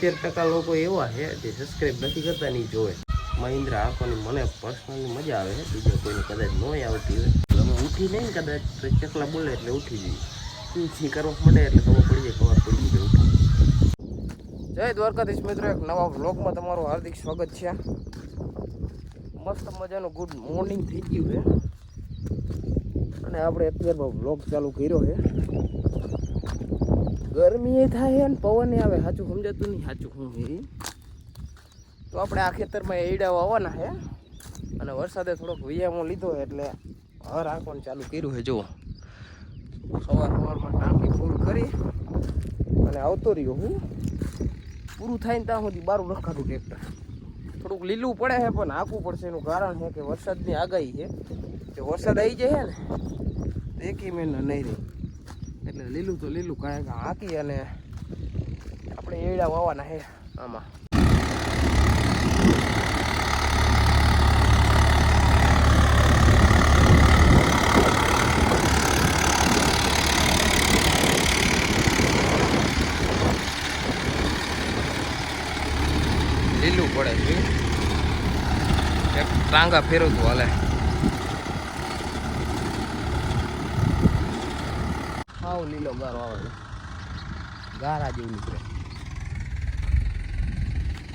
સિત્તેર ટકા લોકો એવા છે જે સબસ્ક્રાઈબ નથી કરતા નહીં જોવે. મહિન્દ્રા આંખોની મને પર્સનલી મજા આવે છે, બીજો કોઈને કદાચ ન આવતી હોય. તમે ઉઠી નહીં કદાચ ચકલા બોલે એટલે ઉઠી જઈએ. ઊંચી કરવા મળે એટલે ખબર પડી જાય, ખબર પડી જાય ઉઠી. જય દ્વારકાધીશ મિત્રો, એક નવા વ્લોગમાં તમારું હાર્દિક સ્વાગત છે. મસ્ત મજાનું ગુડ મોર્નિંગ થઈ ગયું છે. અને આપણે અત્યારમાં વ્લોગ ચાલુ કર્યો છે. ગરમી થાય અને પવન આવે. સાચું સમજાતું નહીં સાચું હું એ તો આપણે આ ખેતરમાં એડા વાવવાના છે અને વરસાદે થોડોક વિયામો લીધો એટલે હર આંખવાનું ચાલુ કર્યું છે જુઓ. સવાર સવારમાં ટાંકી ફૂલ કરી અને આવતો રહ્યો હું. પૂરું થાય ને ત્યાં સુધી બારું રખાતું ટ્રેક્ટર. થોડુંક લીલું પડે છે પણ આખું પડશે એનું કારણ છે કે વરસાદની આગાહી છે જો વરસાદ આવી જાય ને, તો એકી મહિના નહીં રહે. એટલે લીલું તો લીલું કાંઈ કાંઈ હાંકી અને આપણે એડા વાવવાના હે આમાં. લીલું પડે છે. ટાંગા ફેરવતું હાલે. હાવ લીલો ગારો આવે. ગારા જેવું નીકળે.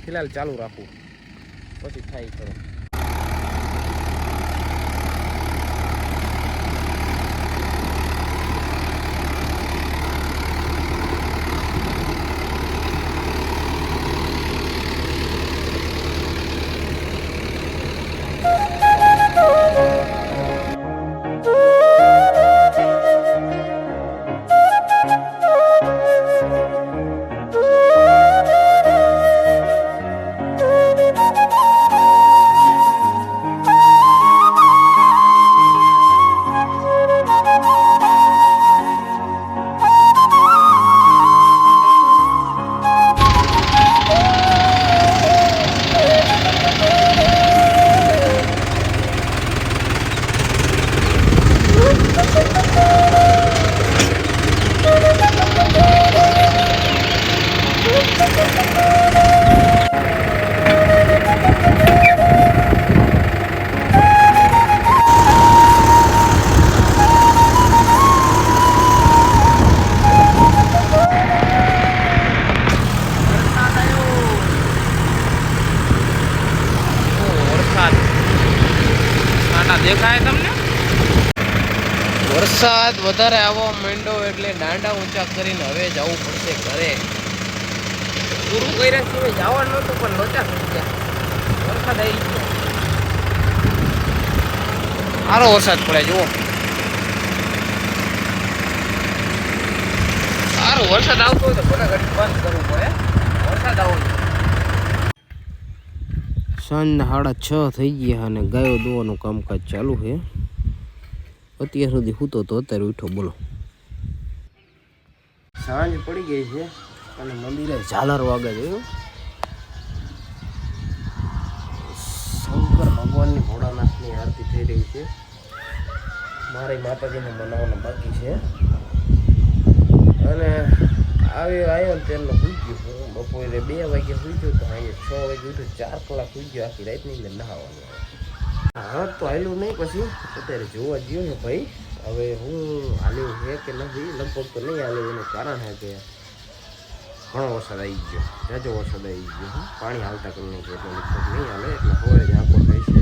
ફિલહાલ ચાલુ રાખવું પછી થાય કરો. દેખાય તમને? વરસાદ વધારે આવવા માંડ્યો એટલે દાંડા ઊંચા કરીને હવે જવું પડશે ઘરે. પૂરું કર્યા સિવાય જવાનું નહોતું પણ લોચા થઈ ગયા. વરસાદ આવી ગયો. સારો વરસાદ પડે જુઓ. સારો વરસાદ આવતો હોય તો ઘડી બંધ કરવું પડે. વરસાદ આવો સાંજના સાડા છ થઈ ગયા અને ગાયો દોવાનું કામકાજ ચાલુ છે. અત્યાર સુધી હું તો અત્યારે ઉઠો બોલો. સાંજ પડી ગઈ છે અને મંદિરે ઝાલર વાગે જોયું શંકર ભગવાનની ભોળાનાથની આરતી થઈ રહી છે. મારી માતાજીને મનાવવાના બાકી છે. અને આવી આવ્યો તેલનો બપોરે બે વાગે સુઈ ગયો તો અહીંયા છ વાગે ઉઠ્યો, ચાર કલાક સુઈ ગયો, આખી રાતની અંદર નહાવાનું હા, તો હાલ્યું નહીં પછી? અત્યારે જોવા ગયો ને ભાઈ, હવે હું હાલ્યું છે કે નથી, લગભગ તો નહીં હાલ્યું, એનું કારણ છે કે ઘણો વરસાદ આવી ગયો, જાજો વરસાદ આવી ગયો. પાણી હાલતા કરી નાખ્યું એટલે લગભગ નહીં હાલે, એટલે હવે જ આખો થાય છે.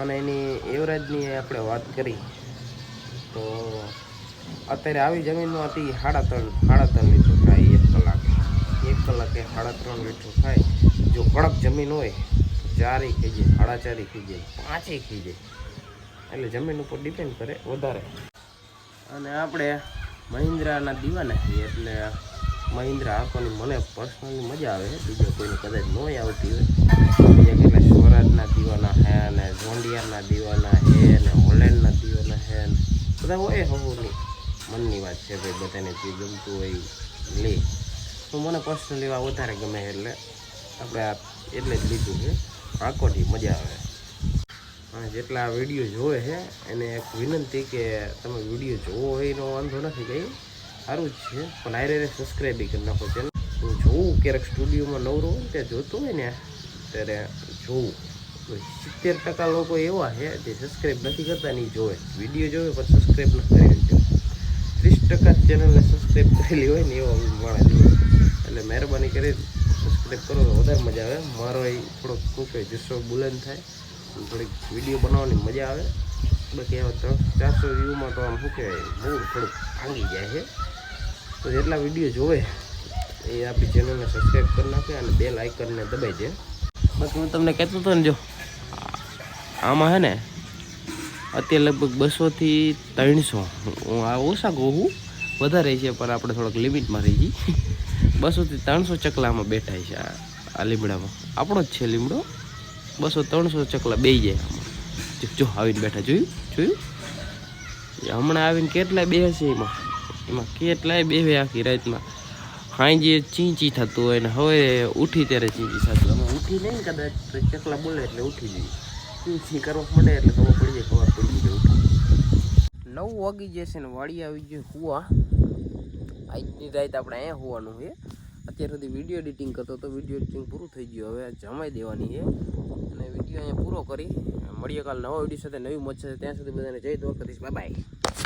અને એની એવરેજની આપણે વાત કરી, તો અત્યારે આવી જમીનમાંથી સાડા ત્રણ સાડા ત્રણ લીટર થાય એક કલાકે સાડા ત્રણ લીટર થાય. જો કડક જમીન હોય, તો ચારેય ખાઈ જાય, સાડા ચારેય ખાઈ જાય, પાંચેય ખાઈ જાય. એટલે જમીન ઉપર ડિપેન્ડ કરે વધારે. અને આપણે મહિન્દ્રાના દીવાના છીએ, એટલે મહિન્દ્રા આંખોની મને પર્સનલી મજા આવે. બીજા કોઈને કદાચ ન આવતી હોય. બીજા કેટલા સ્વરાજના દીવાના છે અને જોંડિયારના દીવાના છે અને હોલેન્ડના દીવાના ને. બધા હોય હવની. મનની વાત છે ભાઈ, બધાને જે ગમતું હોય લે. તો મને પર્સનલી આ વધારે ગમે એટલે આપણે આ એટલે જ લીધું છે. આંખોથી મજા આવે. અને જેટલા આ વીડિયો જોવે છે, એને એક વિનંતી કે તમે વીડિયો જોવો હોય એનો વાંધો નથી કંઈ. સારું જ છે, પણ આયરે સબસ્ક્રાઈબ કરી નાખો ચેનલ હું જોઉં ક્યારેક સ્ટુડિયોમાં નવરો હોય ત્યાં જોતું હોય ને, ત્યારે જોઉં. સિત્તેર ટકા લોકો એવા છે જે સબસ્ક્રાઈબ નથી કરતા નહીં જોવે. વીડિયો જોવે પણ સબસ્ક્રાઈબ નથી કરી ત્રીસ ટકા ચેનલને સબસ્ક્રાઈબ કરેલી હોય ને એવા માણસ મહેરબાની કરી સબસ્ક્રાઈબ કરો, તો વધારે મજા આવે. મારો એ થોડોક શું કહે જુસ્સો બુલંદ થાય. થોડીક વીડિયો બનાવવાની મજા આવે. બાકી આવા ત્રણ ચારસો વ્યૂમાં તો આમ શું કહેવાય, બહુ થોડુંક ભાંગી જાય છે. તો જેટલા વીડિયો જોવે, એ આપણી ચેનલને સબસ્ક્રાઈબ કરી નાખે અને બે લાઇકનને દબાઈ દે. બાકી હું તમને કહેતો હતો ને જો, આમાં હે ને, અત્યારે લગભગ બસોથી ત્રણસો. હું આ ઓછા કહું વધારે છે, પણ આપણે થોડોક લિમિટમાં રહી જઈએ બસોથી ત્રણસો ચકલામાં બેઠા છે આ આ લીમડામાં. આપણો જ છે લીમડો. બસો ત્રણસો ચકલા બે જાય આમાં. જો, આવીને બેઠા જોયું? જોયું? એ હમણાં આવીને કેટલાય બે છે એમાં. એમાં કેટલાય બેવે આખી રાતમાં. હાંજે ચીંચી થતું હોય ને હવે ઉઠી ત્યારે ચીંચી થતું હોય. ઉઠી નહીં કદાચ ચકલા બોલે એટલે ઉઠી જઈએ. ચીંચી કરવા મળે એટલે ખબર પડી જાય ખબર પડી જાય ઉઠી નવ વાગી જશે ને વાડી આવી જાય હુવા આજની રાત આપણે અહીંયા હોવાનું છે. અત્યાર સુધી વીડિયો એડિટિંગ કરતો તો વીડિયો એડિટિંગ પૂરું થઈ ગયું. હવે જમાઈ દેવાની છે. અને વીડિયો અહીંયા પૂરો કરી. મળીએ કાલ નવા વીડિયો સાથે, નવી મજા છે ત્યાં સુધી બધાને જય દ્વારકાધીશ. Bye bye